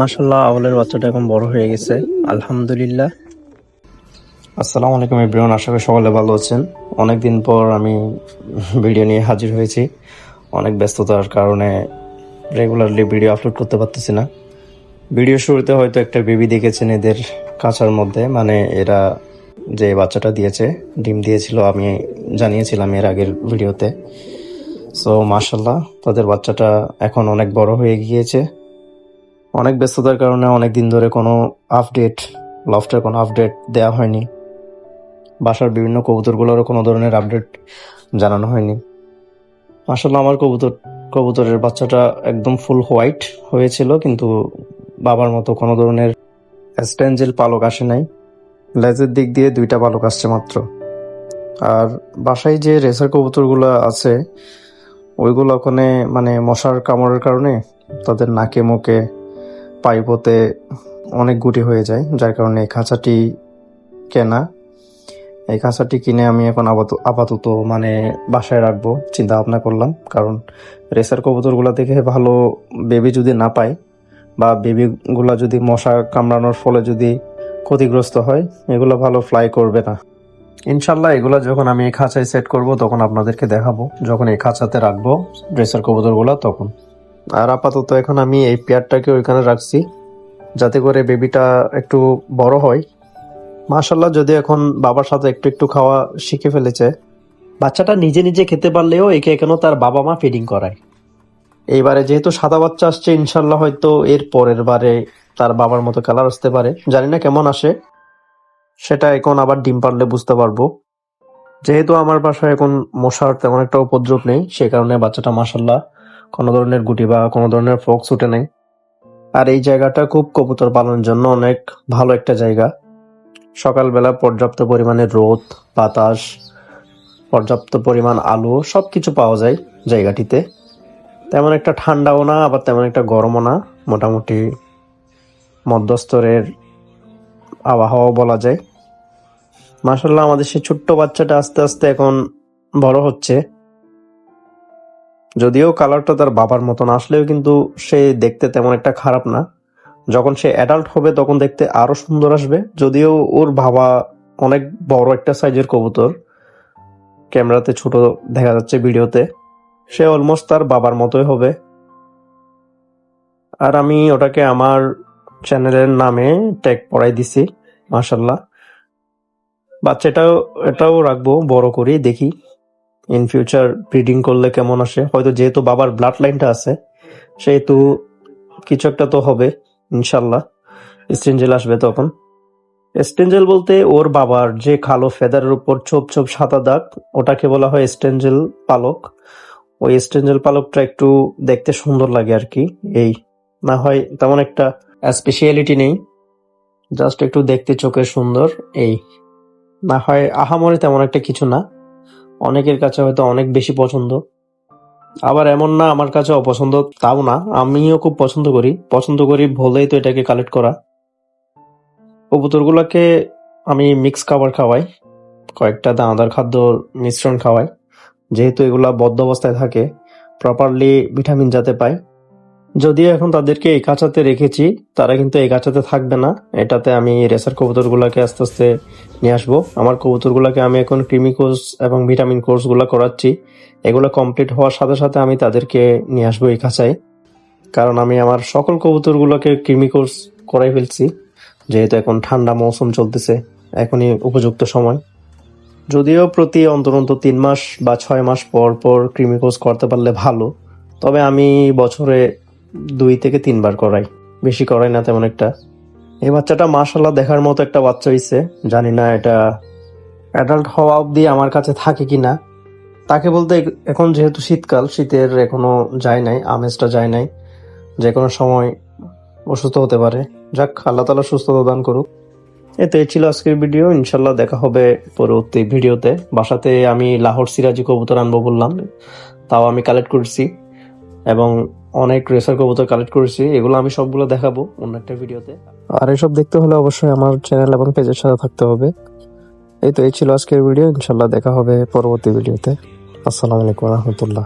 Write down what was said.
মাসাল্লাহ আউলের বাচ্চাটা এখন বড় হয়ে গেছে। আলহামদুলিল্লাহ। আসসালামু আলাইকুম ইব্রাহিম আশা করি সকলে ভালো আছেন। অনেকদিন পর আমি ভিডিও নিয়ে হাজির হয়েছি। অনেক ব্যস্ততার কারণে রেগুলারলি ভিডিও আপলোড করতে পারতেছি না। ভিডিও শুরুতে হয়তো একটা বেবি দেখেছেন এদের কাঁচার মধ্যে মানে এরা যে বাচ্চাটা দিয়েছে, ডিম দিয়েছিল, আমি জানিয়েছিলাম এর আগের ভিডিওতে। সো মাশাল্লাহ তাদের বাচ্চাটা এখন অনেক বড় হয়ে গিয়েছে। অনেক ব্যস্ততার কারণে অনেক দিন ধরে কোনো আপডেট লফটের কোনো আপডেট দেওয়া হয়নি। বাসার বিভিন্ন কবুতরগুলোরও কোনো ধরনের আপডেট জানানো হয়নি। আসলে আমার কবুতর, কবুতরের বাচ্চাটা একদম ফুল হোয়াইট হয়েছিল, কিন্তু বাবার মতো কোনো ধরনের স্ট্যাঞ্জেল পালক আসে নাই। লেজের দিক দিয়ে দুইটা পালক আসছে মাত্র। আর বাসায় যে রেসার কবুতরগুলো আছে, ওইগুলো ওখানে মানে মশার কামড়ের কারণে তাদের নাকে, মুখে পাইপোতে অনেক গুটি হয়ে যায়, যার কারণে এই খাঁচাটি কেনা। এই খাঁচাটি কিনে আমি এখন আপাতত আপাতত মানে বাসায় রাখব চিন্তা ভাবনা করলাম। কারণ রেসার কবুতরগুলো থেকে ভালো বেবি যদি না পাই বা বেবিগুলা যদি মশা কামড়ানোর ফলে যদি ক্ষতিগ্রস্ত হয়, এগুলো ভালো ফ্লাই করবে না। ইনশাল্লাহ এগুলো যখন আমি এই খাঁচায় সেট করব, তখন আপনাদেরকে দেখাবো। যখন এই খাঁচাতে রাখব ড্রেসার কবুতরগুলো, তখন। আর আপাতত এখন আমি এই পেয়ারটাকে ওইখানে রাখছি, যাতে করে বেবিটা একটু বড় হয়। মাশাল্লাহ যদি এখন বাবার সাথে একটু একটু খাওয়া শিখে ফেলেছে। বাচ্চাটা নিজে নিজে খেতে পারলেও একে এখনও তার বাবা মা ফিডিং করায়। এইবারে যেহেতু সাদা বাচ্চা আসছে ইনশাল্লাহ হয়তো এর পরের বারে তার বাবার মতো কালার আসতে পারে। জানি না কেমন আসে। সেটা এখন আবার ডিম পারলে বুঝতে পারব। যেহেতু আমার বাসায় এখন মশার তেমন একটা উপদ্রব নেই, সে কারণে বাচ্চাটা মাসাল্লাহ কোনো ধরনের গুটি বা কোনো ধরনের ফোক্স উঠে নেই। আর এই জায়গাটা খুব কবুতর পালনের জন্য অনেক ভালো একটা জায়গা। সকালবেলা পর্যাপ্ত পরিমাণে রোদ, বাতাস, পর্যাপ্ত পরিমাণ আলো সবকিছু পাওয়া যায় জায়গাটিতে। তেমন একটা ঠান্ডাও না, আবার তেমন একটা গরমও না, মোটামুটি মধ্যস্তরের আবহাওয়া বলা যায়। মাসাল্লাহ আমাদের সেই ছোট্ট বাচ্চাটা আস্তে আস্তে এখন বড় হচ্ছে। যদিও কালারটা তার বাবার মতন, আসলেও কিন্তু সে দেখতে তেমন একটা খারাপ না। যখন সে অ্যাডাল্ট হবে, তখন দেখতে আরও সুন্দর আসবে। যদিও ওর বাবা অনেক বড় একটা সাইজের কবুতর। ক্যামেরাতে ছোট দেখা যাচ্ছে ভিডিওতে। সে অলমোস্ট তার বাবার মতোই হবে। আর আমি ওটাকে আমার চ্যানেলের নামে ট্যাগ পড়াই দিছি মাশাল্লাহ বাচ্চাটাও, এটাও রাখব, বড় করি দেখি। ইন ফিউচার ব্রিডিং করলে কেমন আসে? হয়তো যেহেতু বাবার ব্লাড লাইনটা আছে, সেহেতু কিছু একটা তো হবে, ইনশাল্লাহ। স্টেঞ্জেল আসবে তখন। স্টেঞ্জেল বলতে ওর বাবার যে কালো ফেদারের উপর ছোপ ছোপ সাদা দাগ, ওটাকে বলা হয় স্টেঞ্জেল পালক। ওই স্টেঞ্জেল পালকটা একটু দেখতে সুন্দর লাগে আর কি, এই। না হয় তেমন একটা স্পেশালিটি নেই। জাস্ট একটু দেখতে চোখে সুন্দর, এই। না হয় আহামরি তেমন একটা কিছু না। অনেকের কাছে হয়তো অনেক বেশি পছন্দ। আবার এমন না আমার কাছে অপছন্দ তাও না, আমিও খুব পছন্দ করি। পছন্দ করি বলেই তো এটাকে কালেক্ট করা। কবুতরগুলোকে আমি মিক্স খাবার খাওয়াই, কয়েকটা দানাদার খাদ্য মিশ্রণ খাওয়াই। যেহেতু এগুলা বদ্ধ অবস্থায় থাকে প্রপারলি ভিটামিন যাতে পায় যদিও এখন তাদেরকে এই কাঁচাতে রেখেছি, তারা কিন্তু এই কাঁচাতে থাকবে না। এটাতে আমি রেসার কবুতরগুলোকে আস্তে আস্তে নিয়ে আসব। আমার কবুতরগুলোকে আমি এখন ক্রিমি কোর্স এবং ভিটামিন কোর্সগুলো করাচ্ছি। এগুলো কমপ্লিট হওয়ার সাথে সাথে আমি তাদেরকে নিয়ে আসব এই খাঁচায় কারণ আমি আমার সকল কবুতরগুলোকে ক্রিমি কোর্স করাই ফেলছি, যেহেতু এখন ঠান্ডা মৌসুম চলতেছে, এখনই উপযুক্ত সময়। যদিও প্রতি অন্তর অন্তর তিন মাস বা ছয় মাস পর পর ক্রিমি কোর্স করতে পারলে ভালো, তবে আমি বছরে দুই থেকে তিনবার করাই। বেশি করাই না তেমন একটা। এই বাচ্চাটা মাশাল্লাহ দেখার মতো একটা বাচ্চা হইছে। জানি না এটা অ্যাডাল্ট হওয়া অবধি আমার কাছে থাকে কি না তাকে বলতে এখন যেহেতু শীতকাল, শীতের এখনও যায় নাই, আমেজটা যায় নাই। যে কোনো সময় অসুস্থ হতে পারে। যাক, আল্লাহ তালা সুস্থতা দান করুক। এতে ছিল আজকের ভিডিও। ইনশাল্লাহ দেখা হবে পরবর্তী ভিডিওতে। বাসাতে আমি লাহোর সিরাজি কবুতর আনব বললাম। তাও আমি কালেক্ট করছি। এবং অনেক রেসার কবুতর কালেক্ট করেছি, এগুলো আমি সবগুলো দেখাবো অন্য একটা ভিডিওতে আর এসব দেখতে হলে অবশ্যই আমার চ্যানেল এবং পেজের সাথে থাকতে হবে। এই তো, এই ছিল আজকের ভিডিও ইনশাল্লাহ দেখা হবে পরবর্তী ভিডিওতে আসসালামু আলাইকুম রহমতুল্লাহ।